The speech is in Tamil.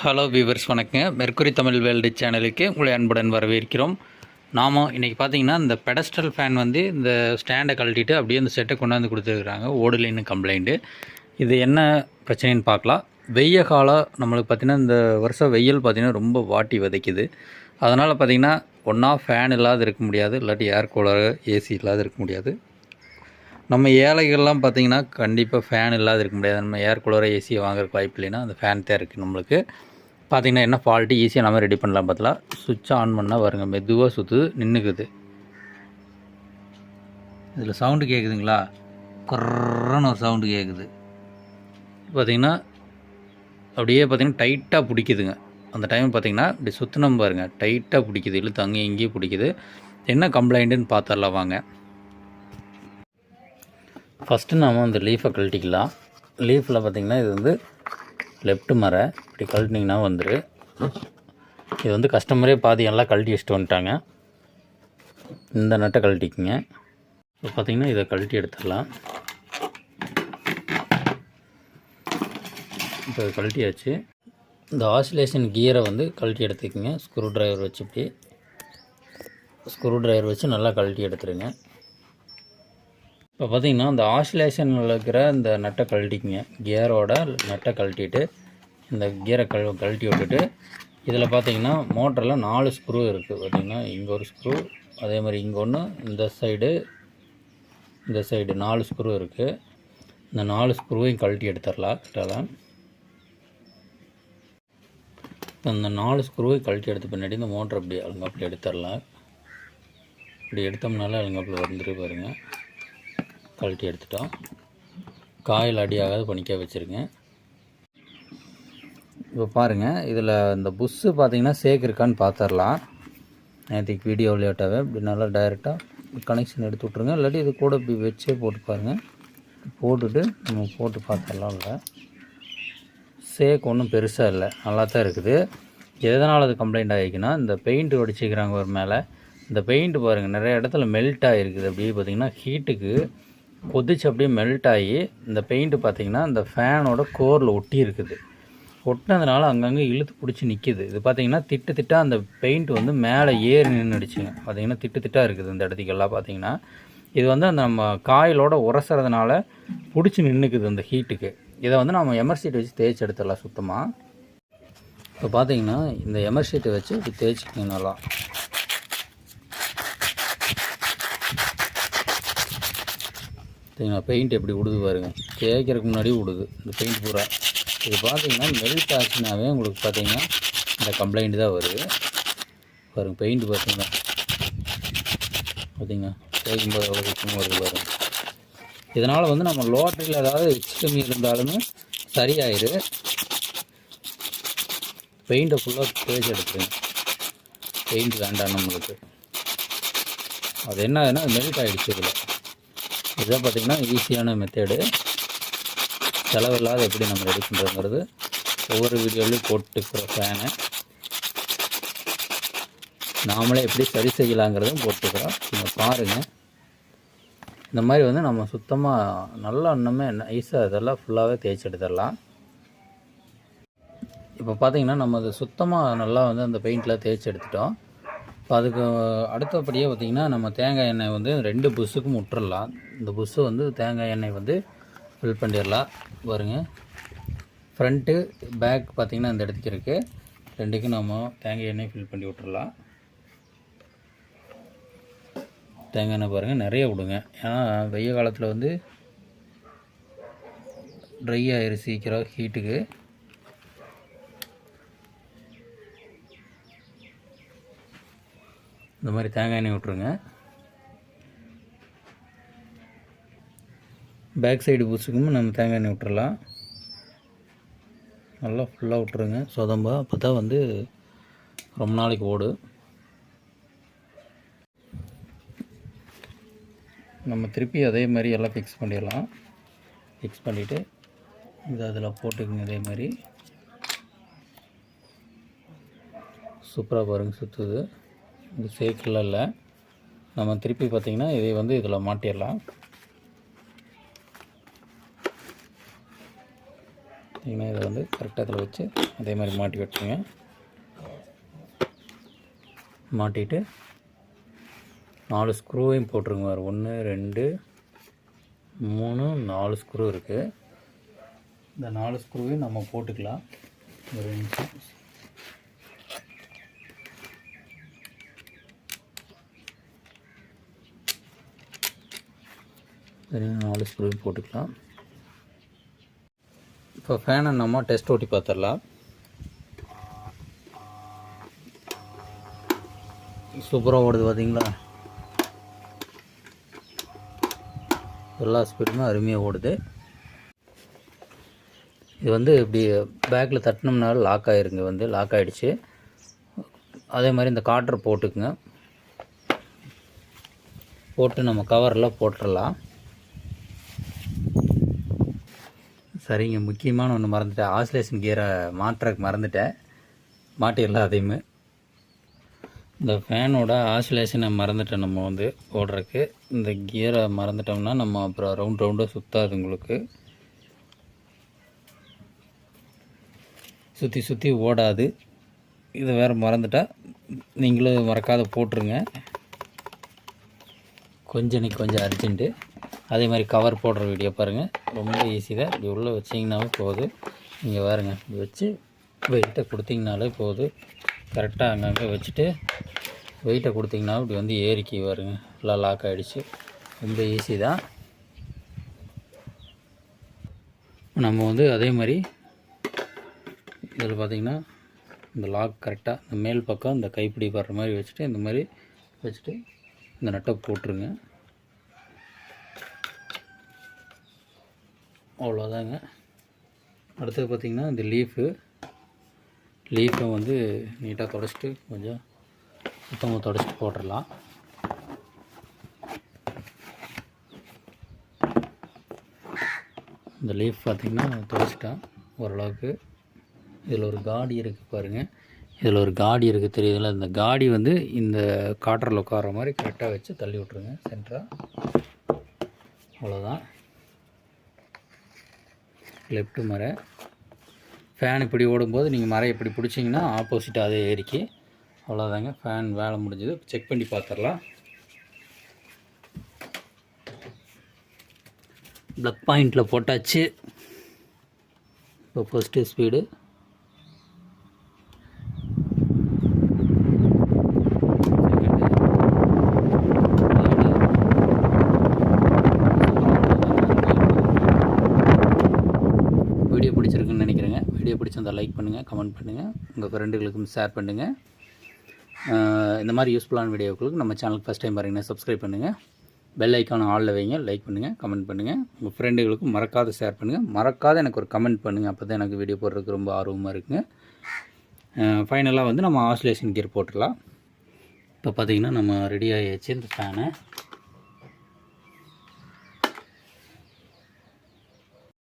ஹலோ வியூவர்ஸ் வணக்கங்க. மெர்க்குரி தமிழ் வேல்டு சேனலுக்கு உங்களை அன்புடன் வரவேற்கிறோம். நாம இன்றைக்கி பார்த்தீங்கன்னா இந்த பெடஸ்டல் ஃபேன் வந்து இந்த ஸ்டாண்டை கழட்டிட்டு அப்படியே இந்த செட்டை கொண்டாந்து கொடுத்துருக்குறாங்க. ஓடலின்னு கம்ப்ளைண்ட்டு இது என்ன பிரச்சனைன்னு பார்க்கலாம். வெய்ய காலம் நம்மளுக்கு பார்த்திங்கன்னா இந்த வருஷம் வெயில் பார்த்திங்கன்னா ரொம்ப வாட்டி விதைக்குது. அதனால் பார்த்திங்கன்னா ஒன்றா ஃபேன் இல்லாத இருக்க முடியாது. இல்லாட்டி ஏர் கூலர் ஏசி இல்லாத இருக்க முடியாது. நம்ம ஏழைகள்லாம் பார்த்திங்கன்னா கண்டிப்பாக ஃபேன் இல்லாத இருக்க முடியாது. நம்ம ஏர் கூலரை ஏசியை வாங்குறதுக்கு வாய்ப்பு இல்லைன்னா அந்த ஃபேன் தான் இருக்குது நம்மளுக்கு. பார்த்தீங்கன்னா என்ன ஃபால்ட்டு ஈஸியாக நம்ம ரெடி பண்ணலாம் பார்த்தலாம் சுவிட்ச் ஆன் பண்ணால் வருங்க மெதுவாக சுற்றுது நின்றுக்குது இதில் சவுண்டு கேட்குதுங்களா குறன்னு ஒரு சவுண்டு கேட்குது பார்த்தீங்கன்னா அப்படியே பார்த்தீங்கன்னா டைட்டாக பிடிக்குதுங்க. அந்த டைம் பார்த்தீங்கன்னா இப்படி சுற்றினம் பாருங்க டைட்டாக பிடிக்குது. இழுத்து அங்கேயும் இங்கேயும் பிடிக்குது. என்ன கம்ப்ளைண்ட்டுன்னு பார்த்துடலாம் வாங்க. ஃபஸ்ட்டு நாம் அந்த லீஃபை கழட்டிக்கலாம். லீஃபில் பார்த்திங்கன்னா இது வந்து லெஃப்ட் மர. இப்படி கழட்டினிங்கன்னா வந்துரு. இது வந்து கஸ்டமரே பாதி எல்லாம் கழட்டி வச்சுட்டு வந்துட்டாங்க. இந்த நட்டை கழட்டிக்குங்க. இப்போ பார்த்திங்கன்னா இதை கழட்டி எடுத்துடலாம். இப்போ கழட்டியாச்சு. இந்த ஆசிலேஷன் கியரை வந்து கழட்டி எடுத்துக்கோங்க. ஸ்க்ரூ ட்ரைவர் வச்சு இப்படி. ஸ்க்ரூ ட்ரைவர் வச்சு நல்லா கழட்டி எடுத்துருங்க. இப்போ பார்த்திங்கன்னா இந்த ஆசிலேஷனில் இருக்கிற இந்த நட்டை கழட்டிக்குங்க. கியரோட நட்டை கழட்டிட்டு இந்த கியரை கழு கழட்டி விட்டுட்டு இதில் பார்த்தீங்கன்னா மோட்டரில் நாலு ஸ்க்ரூ இருக்குது பார்த்திங்கன்னா இங்கே ஒரு ஸ்க்ரூ அதே மாதிரி இங்கே ஒன்று இந்த சைடு இந்த சைடு நாலு ஸ்க்ரூ இருக்குது இந்த நாலு ஸ்க்ரூவையும் கழட்டி எடுத்துடலாம் கிட்டலாம் இந்த நாலு ஸ்க்ரூவை கழட்டி எடுத்த பின்னாடி இந்த மோட்டர் அப்படி அழுங்காப்பில் எடுத்துடலாம். இப்படி எடுத்தோம்னால அழுங்காப்பில் வந்துட்டு பாருங்கள் கழட்டி எடுத்துட்டோம். காயில் அடியாகாத பணிக்க வச்சுருங்க. இப்போ பாருங்கள் இதில் இந்த புஷ்ஷு பார்த்தீங்கன்னா சேக் இருக்கான்னு பார்த்துடலாம். நேற்றுக்கு வீடியோ விளையாட்டாவே இப்படி நல்லா டைரெக்டாக கனெக்ஷன் எடுத்து விட்ருங்க இல்லாட்டி இது கூட இப்படி வச்சே போட்டு பாருங்கள் போட்டுட்டு நம்ம போட்டு பார்த்துடலாம் இல்லை சேக் ஒன்றும் பெருசாக இல்லை நல்லா தான் இருக்குது. எதனால் அது கம்ப்ளைண்ட் ஆகிக்குன்னா இந்த பெயிண்ட் வடிச்சிக்கிறாங்க ஒரு மேலே. இந்த பெயிண்ட் பாருங்கள் நிறைய இடத்துல மெல்ட் ஆகிருக்குது. அப்படியே பார்த்திங்கன்னா ஹீட்டுக்கு கொதிச்சு அப்படியே மெல்ட் ஆகி இந்த பெயிண்ட்டு பார்த்திங்கன்னா இந்த ஃபேனோட கோரில் ஒட்டி இருக்குது. ஒட்டினதுனால அங்கங்கே இழுத்து பிடிச்சி நிற்கிது இது பார்த்திங்கன்னா திட்டு திட்டாக அந்த பெயிண்ட் வந்து மேலே ஏறி நின்றுடுச்சுங்க பார்த்திங்கன்னா திட்டு திட்டாக இருக்குது இந்த இடத்துக்கெல்லாம் பார்த்திங்கன்னா இது வந்து அந்த நம்ம காயிலோட உரசுறதுனால பிடிச்சி நின்றுக்குது இந்த ஹீட்டுக்கு இதை வந்து நம்ம எமர்சீட் வச்சு தேய்ச்சி எடுத்துடலாம் சுத்தமாக இப்போ பார்த்திங்கன்னா இந்த எமர்சீட்டை வச்சு இப்படி தேய்ச்சிக்கணும் நல்லா பார்த்தீங்களா? பெயிண்ட் எப்படி விடுது பாருங்க. தேய்க்கிறதுக்கு முன்னாடி விடுது இந்த பெயிண்ட் பூரா. இது பார்த்தீங்கன்னா மெல்ட் ஆச்சுனாவே உங்களுக்கு பார்த்தீங்கன்னா இந்த கம்ப்ளைண்ட் தான் வருது. பாருங்கள் பெயிண்ட் பார்த்தீங்கன்னா. பார்த்தீங்கன்னா தேய்க்கும் போது எவ்வளோ சுத்தமாக வருது பாருங்கள் இதனால் வந்து நம்ம லோட்டரியில் ஏதாவது எச்சுக்கமி இருந்தாலுமே சரியாயிரு. பெயிண்ட்டை ஃபுல்லாக தேய்ச்சி எடுத்துருங்க. பெயிண்ட் வேண்டாம் நம்மளுக்கு. அது என்ன ஆகுதுன்னா மெல்ட் ஆகிடுச்சு இதில். இதுதான் பார்த்திங்கன்னா ஈஸியான மெத்தேடு செலவில்லாத எப்படி நம்ம ரெடி பண்ணுறோங்கிறது ஒவ்வொரு வீடியோலையும் போட்டுக்கிற ஃபேனு நாமளே எப்படி சரி செய்யலாங்கிறதும் போட்டுக்கிறோம். நீங்கள் பாருங்கள் இந்த மாதிரி வந்து நம்ம சுத்தமாக நல்லா இன்னுமே நைஸாக இதெல்லாம் ஃபுல்லாகவே தேய்ச்சி எடுத்துடலாம். இப்போ பார்த்தீங்கன்னா நம்ம அது சுத்தமாக நல்லா வந்து அந்த பெயிண்டில் தேய்ச்சி எடுத்துட்டோம். இப்போ அதுக்கு அடுத்தபடியாக பார்த்திங்கன்னா நம்ம தேங்காய் எண்ணெய் வந்து ரெண்டு புஷ்ஷுக்கும் விட்டுறலாம். இந்த புஷ்ஷு வந்து தேங்காய் எண்ணெய் வந்து ஃபில் பண்ணிடலாம். பாருங்க. ஃப்ரண்ட்டு பேக் பார்த்திங்கன்னா இந்த இடத்துக்கு இருக்குது ரெண்டுக்கும் நம்ம தேங்காய் எண்ணெய் ஃபில் பண்ணி விட்டுறலாம். தேங்காய் எண்ணெய் பாருங்கள் நிறைய விடுங்க. ஏன்னா வெய்ய காலத்தில் வந்து ட்ரை ஆயிரு சீக்கிரம் ஹீட்டுக்கு இந்த மாதிரி தேங்காய் எண்ணெய் விட்ருங்க பேக் சைடு புஷுக்கும் நம்ம தேங்காய் எண்ணெய் விட்டுறலாம். நல்லா ஃபுல்லாக விட்ருங்க சொதம்பா அப்போ தான் வந்து ரொம்ப நாளைக்கு ஓடு. நம்ம திருப்பி அதே மாதிரி எல்லாம் ஃபிக்ஸ் பண்ணிடலாம். ஃபிக்ஸ் பண்ணிவிட்டு இது அதில் போட்டுக்குங்க அதே மாதிரி. சூப்பராக பாருங்கள் சுற்றுது இது சேர்க்கல இல்லை. நம்ம திருப்பி பார்த்திங்கன்னா இதை வந்து இதில் மாட்டிடலாம். பார்த்தீங்கன்னா இதை வந்து கரெக்டாக இதில் வச்சு அதே மாதிரி மாட்டி விட்டுருங்க மாட்டிட்டு நாலு ஸ்க்ரூவையும் போட்டுருங்க வேறு ஒன்று ரெண்டு மூணு நாலு ஸ்க்ரூ இருக்குது இந்த நாலு ஸ்க்ரூவையும் நம்ம போட்டுக்கலாம். ஒரு நிமிஷம். சரி நாலு ஸ்க்ரூவையும் போட்டுக்கலாம். இப்போ ஃபேனை நம்ம டெஸ்ட் ஓட்டி பார்த்துடலாம் சூப்பராக ஓடுது பார்த்தீங்களா எல்லா ஸ்பீடுமே அருமையாக ஓடுது. இது வந்து இப்படி பேக்கில் தட்டினோம்னால லாக் ஆகிருங்க வந்து லாக் ஆகிடுச்சு அதே மாதிரி இந்த காட்டர் போட்டுக்குங்க. போட்டு நம்ம கவரில் போட்டுடலாம் சரிங்க முக்கியமான ஒன்று மறந்துட்டேன். ஆசிலேஷன் கியரை மாற்றக்கு மறந்துட்டேன். மாட்டிடலாம் அதையுமே இந்த ஃபேனோட ஆசிலேஷனை மறந்துட்டேன் நம்ம வந்து போடுறதுக்கு. இந்த கியரை மறந்துட்டோம்னா நம்ம அப்புறம் ரவுண்ட் ரவுண்டாக சுற்றாது உங்களுக்கு. சுற்றி சுற்றி ஓடாது. இதை வேறு மறந்துட்டால் நீங்களும் மறக்காத போட்டுருங்க. கொஞ்சம் இன்னைக்கு கொஞ்சம் அர்ஜென்ட்டு அதே மாதிரி கவர் போடுற வீடியோ பாருங்கள் ரொம்ப ஈஸி தான். இப்படி உள்ளே வச்சிங்கனாவே போகுது நீங்கள் பாருங்க. இப்படி வச்சு வெயிட்டை கொடுத்தீங்கனாலே போதும். கரெக்டாக அங்கங்கே வச்சுட்டு வெயிட்டை கொடுத்திங்கனாலும் இப்படி வந்து ஏறிக்கி வருங்க எல்லாம் லாக் ஆகிடுச்சு ரொம்ப ஈஸி தான். நம்ம வந்து அதே மாதிரி இதில் பார்த்திங்கன்னா இந்த லாக் கரெக்டாக இந்த மேல் பக்கம் இந்த கைப்பிடி படுற மாதிரி வச்சுட்டு இந்த மாதிரி வச்சுட்டு இந்த நட்டை போட்டுருங்க. அவ்வளோதாங்க. அடுத்தது பார்த்திங்கன்னா இந்த லீஃபு. லீஃபை வந்து நீட்டாக தொடச்சிட்டு கொஞ்சம் சுத்தமாக தொடச்சிட்டு போட்டுடலாம். இந்த லீஃப் பார்த்திங்கன்னா தொடச்சிட்டேன் ஓரளவுக்கு. இதில் ஒரு காடி இருக்குது பாருங்கள் இதில் ஒரு காடி இருக்குது தெரியுதுல இந்த காடி வந்து இந்த காட்டரில் உட்கார மாதிரி கரெக்டாக வச்சு தள்ளி விட்ருங்க சென்டராக அவ்வளோதான். லெஃப்ட் மறை ஃபேன் இப்படி ஓடும்போது நீங்கள் மரம் இப்படி பிடிச்சிங்கன்னா ஆப்போசிட்டாக அதே ஏறிக்கி அவ்வளோதாங்க ஃபேன் வேலை முடிஞ்சது. செக் பண்ணி பார்த்துடலாம் ப்ளக் பாயிண்டில் போட்டாச்சு. இப்போ ஃபஸ்ட்டு ஸ்பீடு இருந்தால் லைக் பண்ணுங்கள் கமெண்ட் பண்ணுங்கள் உங்கள் ஃப்ரெண்டுகளுக்கும் ஷேர் பண்ணுங்கள் இந்த மாதிரி யூஸ்ஃபுல்லான வீடியோக்களுக்கு நம்ம சேனலுக்கு ஃபஸ்ட் டைம் பாருங்கன்னா சப்ஸ்கிரைப் பண்ணுங்கள் பெல் ஐக்கான ஆளில் வைங்க லைக் பண்ணுங்கள் கமெண்ட் பண்ணுங்கள் உங்கள் ஃப்ரெண்டுகளுக்கும் மறக்காத ஷேர் பண்ணுங்கள் மறக்காத எனக்கு ஒரு கமெண்ட் பண்ணுங்கள் அப்போ தான் எனக்கு வீடியோ போடுறதுக்கு ரொம்ப ஆர்வமாக இருக்குங்க. ஃபைனலாக வந்து நம்ம ஆஸ்லேஷன் கியர் போட்டுடலாம். இப்போ பார்த்தீங்கன்னா நம்ம ரெடி ஆகியாச்சு இந்த ஃபேனை